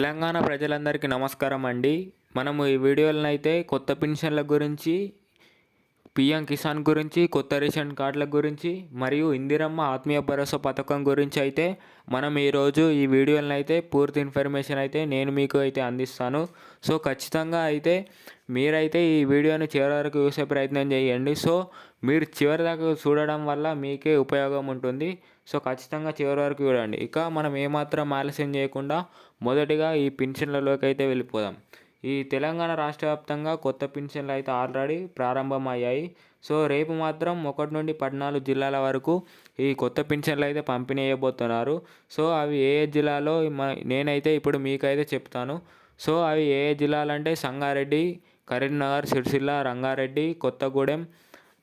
తెలంగాణ ప్రజలందరికీ నమస్కారం అండి. మనము ఈ వీడియోలను అయితే కొత్త పెన్షన్ల గురించి పిఎం కిసాన్ గురించి కొత్త రేషన్ కార్డుల గురించి మరియు ఇందిరమ్మ ఆత్మీయ భరోసా పథకం గురించి అయితే మనం ఈరోజు ఈ వీడియోలను అయితే పూర్తి ఇన్ఫర్మేషన్ అయితే నేను మీకు అయితే అందిస్తాను. సో ఖచ్చితంగా అయితే మీరైతే ఈ వీడియోని చివరి వరకు చూసే ప్రయత్నం చేయండి. సో మీరు చివరి దాకా చూడడం వల్ల మీకే ఉపయోగం ఉంటుంది. సో ఖచ్చితంగా చివరి వరకు చూడండి. ఇక మనం ఏమాత్రం ఆలస్యం చేయకుండా మొదటిగా ఈ పెన్షన్లలోకి అయితే వెళ్ళిపోదాం. ఈ తెలంగాణ రాష్ట్ర వ్యాప్తంగా కొత్త పెన్షన్లు అయితే ఆల్రెడీ ప్రారంభమయ్యాయి. సో రేపు మాత్రం ఒకటి నుండి పద్నాలుగు జిల్లాల వరకు ఈ కొత్త పెన్షన్లు అయితే పంపిణీ చేయబోతున్నారు. సో అవి ఏ జిల్లాలో మ- నేనైతే ఇప్పుడు మీకైతే చెప్తాను. సో అవి ఏ జిల్లాలంటే సంగారెడ్డి కరీంనగర్ సిరిసిల్ల రంగారెడ్డి కొత్తగూడెం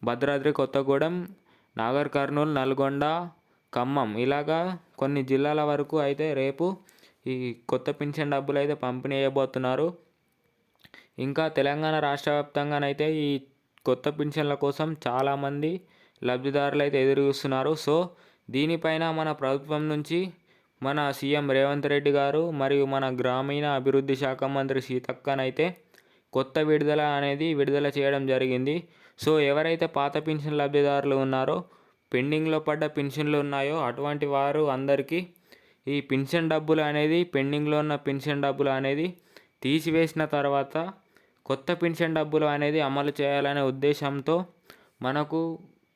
భద్రాద్రి కొత్తగూడెం నాగర్ కర్నూలు నల్గొండ ఖమ్మం. ఇలాగా కొన్ని జిల్లాల వరకు అయితే రేపు ఈ కొత్త పింఛన్ డబ్బులు అయితే పంపిణీ చేయబోతున్నారు. ఇంకా తెలంగాణ రాష్ట్ర వ్యాప్తంగానైతే ఈ కొత్త పింఛన్ల కోసం చాలామంది లబ్ధిదారులు అయితే ఎదురు చూస్తున్నారు. సో దీనిపైన మన ప్రభుత్వం నుంచి మన సీఎం రేవంత్ రెడ్డి గారు మరియు మన గ్రామీణ అభివృద్ధి శాఖ మంత్రి సీతక్కనైతే కొత్త విడుదల అనేది విడుదల చేయడం జరిగింది. సో ఎవరైతే పాత పెన్షన్ లబ్ధిదారులు ఉన్నారో పెండింగ్లో పడ్డ పెన్షన్లు ఉన్నాయో అటువంటి వారు అందరికీ ఈ పెన్షన్ డబ్బులు అనేది పెండింగ్లో ఉన్న పెన్షన్ డబ్బులు అనేది తీసివేసిన తర్వాత కొత్త పెన్షన్ డబ్బులు అనేది అమలు చేయాలనే ఉద్దేశంతో మనకు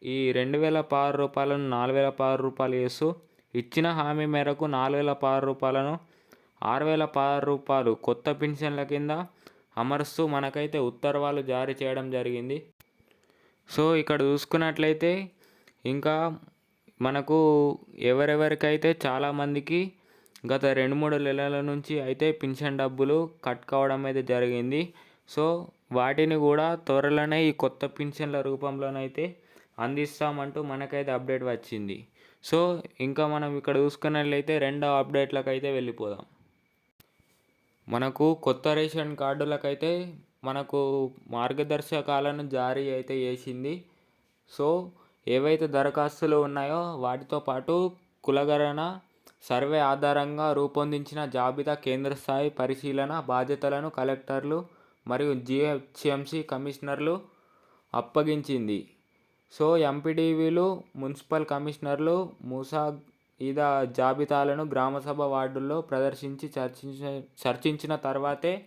ఈ రెండు వేల పారు రూపాయలను నాలుగు వేల పారు రూపాయలు చేస్తూ ఇచ్చిన హామీ మేరకు నాలుగు వేల పారు రూపాయలను ఆరు వేల పారు రూపాయలు కొత్త పెన్షన్ల కింద అమరుస్తూ మనకైతే ఉత్తర్వాలు జారీ చేయడం జరిగింది. సో ఇక్కడ చూసుకున్నట్లయితే ఇంకా మనకు ఎవరెవరికైతే చాలామందికి గత రెండు మూడు నెలల నుంచి అయితే పింఛన్ డబ్బులు కట్ కావడం అయితే జరిగింది. సో వాటిని కూడా త్వరలోనే ఈ కొత్త పింఛన్ల రూపంలోనైతే అందిస్తామంటూ మనకైతే అప్డేట్ వచ్చింది. సో ఇంకా మనం ఇక్కడ చూసుకున్నట్లయితే రెండో అప్డేట్లకు అయితే వెళ్ళిపోదాం. మనకు కొత్త రేషన్ కార్డులకైతే మనకు మార్గదర్శకాలను జారీ అయితే చేసింది. సో ఏవైతే దరఖాస్తులు ఉన్నాయో వాటితో పాటు కులగణన సర్వే ఆధారంగా రూపొందించిన జాబితా కేంద్ర స్థాయి పరిశీలన బాధ్యతలను కలెక్టర్లు మరియు జిహెచ్ఎంసి కమిషనర్లు అప్పగించింది. సో ఎంపీడీవీలు మున్సిపల్ కమిషనర్లు ముసాయిదా జాబితాలను గ్రామసభ వార్డుల్లో ప్రదర్శించి చర్చించ చర్చించిన తర్వాతే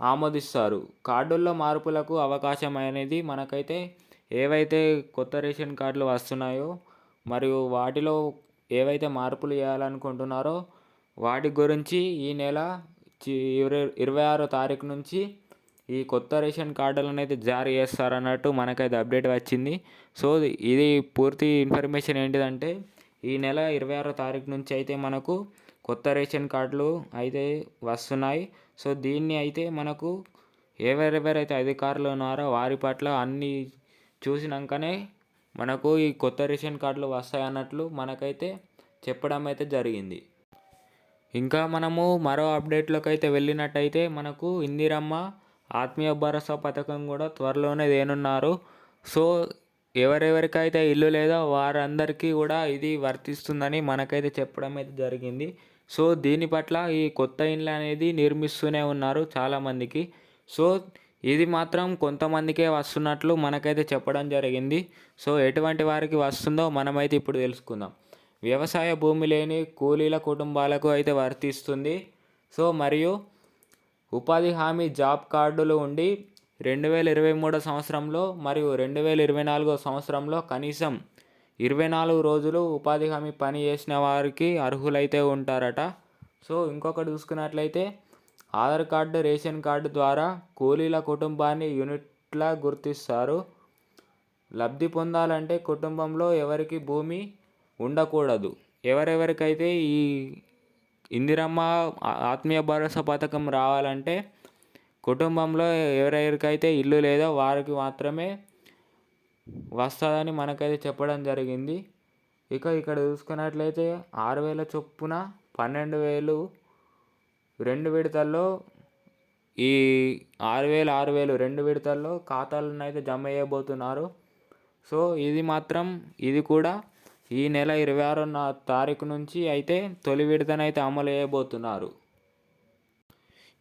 ఆమోదిస్తారు. కార్డుల్లో మార్పులకు అవకాశం అనేది మనకైతే ఏవైతే కొత్త రేషన్ కార్డులు వస్తున్నాయో మరియు వాటిలో ఏవైతే మార్పులు చేయాలనుకుంటున్నారో వాటి గురించి ఈ నెల చి- ఇరవై ఇరవై ఆరో తారీఖు నుంచి ఈ కొత్త రేషన్ కార్డులు అనేది జారీ చేస్తారన్నట్టు మనకైతే అప్డేట్ వచ్చింది. సో ఇది పూర్తి ఇన్ఫర్మేషన్ ఏంటిదంటే ఈ నెల ఇరవై ఆరో తారీఖు నుంచి అయితే మనకు కొత్త రేషన్ కార్డులు అయితే వస్తున్నాయి. సో దీన్ని అయితే మనకు ఎవరెవరైతే అధికారులు ఉన్నారో వారి పట్ల అన్ని చూసినాకనే మనకు ఈ కొత్త రేషన్ కార్డులు వస్తాయి అన్నట్లు మనకైతే చెప్పడం అయితే జరిగింది. ఇంకా మనము మరో అప్డేట్లోకి అయితే వెళ్ళినట్టయితే మనకు ఇందిరమ్మ ఆత్మీయ భరోసా పథకం కూడా త్వరలోనే దేనున్నారు. సో ఎవరెవరికైతే ఇల్లు లేదో వారందరికీ కూడా ఇది వర్తిస్తుందని మనకైతే చెప్పడం అయితే జరిగింది. సో దీని పట్ల ఈ కొత్త ఇండ్లు అనేది నిర్మిస్తూనే ఉన్నారు చాలామందికి. సో ఇది మాత్రం కొంతమందికే వస్తున్నట్లు మనకైతే చెప్పడం జరిగింది. సో ఎటువంటి వారికి వస్తుందో మనమైతే ఇప్పుడు తెలుసుకుందాం. వ్యవసాయ భూమి లేని కూలీల కుటుంబాలకు అయితే వర్తిస్తుంది. సో మరియు ఉపాధి హామీ జాబ్ కార్డులు ఉండి రెండు వేల ఇరవై మూడో సంవత్సరంలో మరియు రెండు వేల ఇరవై నాలుగో సంవత్సరంలో కనీసం ఇరవై నాలుగు రోజులు ఉపాధి హామీ పని చేసిన వారికి అర్హులైతే ఉంటారట. సో ఇంకొకటి చూసుకున్నట్లయితే ఆధార్ కార్డు రేషన్ కార్డు ద్వారా కూలీల కుటుంబాన్ని యూనిట్లా గుర్తిస్తారు. లబ్ధి పొందాలంటే కుటుంబంలో ఎవరికి భూమి ఉండకూడదు. ఎవరెవరికైతే ఈ ఇందిరమ్మ ఆత్మీయ భరోసా పథకం రావాలంటే కుటుంబంలో ఎవరెవరికైతే ఇల్లు లేదో వారికి మాత్రమే వస్తుందని మనకైతే చెప్పడం జరిగింది. ఇక ఇక్కడ చూసుకున్నట్లయితే ఆరు వేల చొప్పున పన్నెండు వేలు రెండు విడతల్లో ఈ ఆరు వేలు ఆరు వేలు రెండు విడతల్లో ఖాతాలను అయితే జమ చేయబోతున్నారు. సో ఇది మాత్రం ఇది కూడా ఈ నెల ఇరవై ఆరో తారీఖు నుంచి అయితే తొలి విడతనైతే అమలు చేయబోతున్నారు.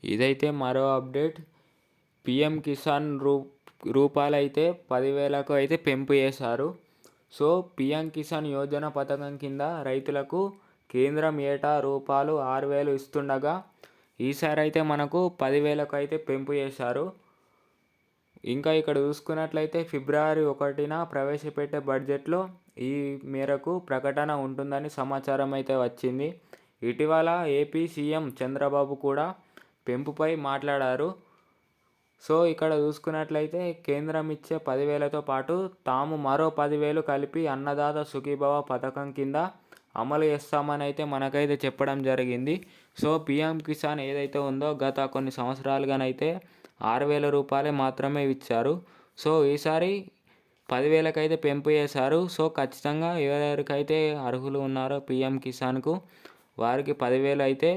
ఇదైతే మరో అప్డేట్. పిఎం కిసాన్ రూ రూపాయలు అయితే పదివేలకు అయితే పెంపు చేశారు. సో పిఎం కిసాన్ యోజన పథకం కింద రైతులకు కేంద్రం ఏటా రూపాయలు ఆరు వేలు ఇస్తుండగా ఈసారి అయితే మనకు పదివేలకు అయితే పెంపు చేశారు. ఇంకా ఇక్కడ చూసుకున్నట్లయితే ఫిబ్రవరి ఒకటిన ప్రవేశపెట్టే బడ్జెట్లో ఈ మేరకు ప్రకటన ఉంటుందని సమాచారం అయితే వచ్చింది. ఇటీవల ఏపీ సీఎం చంద్రబాబు కూడా పెంపుపై మాట్లాడారు. సో ఇక్కడ చూసుకున్నట్లయితే కేంద్రం ఇచ్చే పదివేలతో పాటు తాము మరో పదివేలు కలిపి అన్నదాత సుఖీభవ పథకం కింద అమలు చేస్తామని అయితే మనకైతే చెప్పడం జరిగింది. సో పిఎం కిసాన్ ఏదైతే ఉందో గత కొన్ని సంవత్సరాలుగానైతే ఆరు వేల రూపాయలే మాత్రమే ఇచ్చారు. సో ఈసారి పదివేలకైతే పెంపు చేశారు. సో ఖచ్చితంగా ఎవరెవరికైతే అర్హులు ఉన్నారో పిఎం కిసాన్కు వారికి పదివేలు అయితే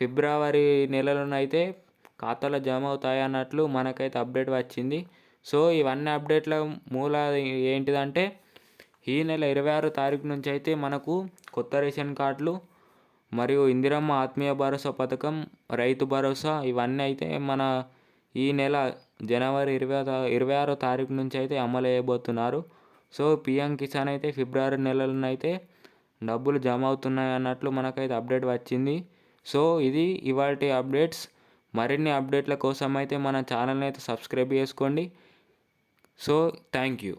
ఫిబ్రవరి నెలలోనైతే ఖాతాలో జమ అవుతాయి అన్నట్లు మనకైతే అప్డేట్ వచ్చింది. సో ఇవన్నీ అప్డేట్ల మూల ఏంటిదంటే ఈ నెల ఇరవై ఆరో తారీఖు నుంచి అయితే మనకు కొత్త రేషన్ కార్డులు మరియు ఇందిరమ్మ ఆత్మీయ భరోసా పథకం రైతు భరోసా ఇవన్నీ అయితే మన ఈ నెల జనవరి ఇరవై ఇరవై ఆరో తారీఖు నుంచి అయితే అమలు చేయబోతున్నారు. సో పిఎం కిసాన్ అయితే ఫిబ్రవరి నెలలోనైతే డబ్బులు జమ అవుతున్నాయి అన్నట్లు మనకైతే అప్డేట్ వచ్చింది. సో ఇది ఇవాళ అప్డేట్స్. మరిన్ని అప్డేట్ల కోసం అయితే మన ఛానల్ని అయితే సబ్స్క్రైబ్ చేసుకోండి. So thank you.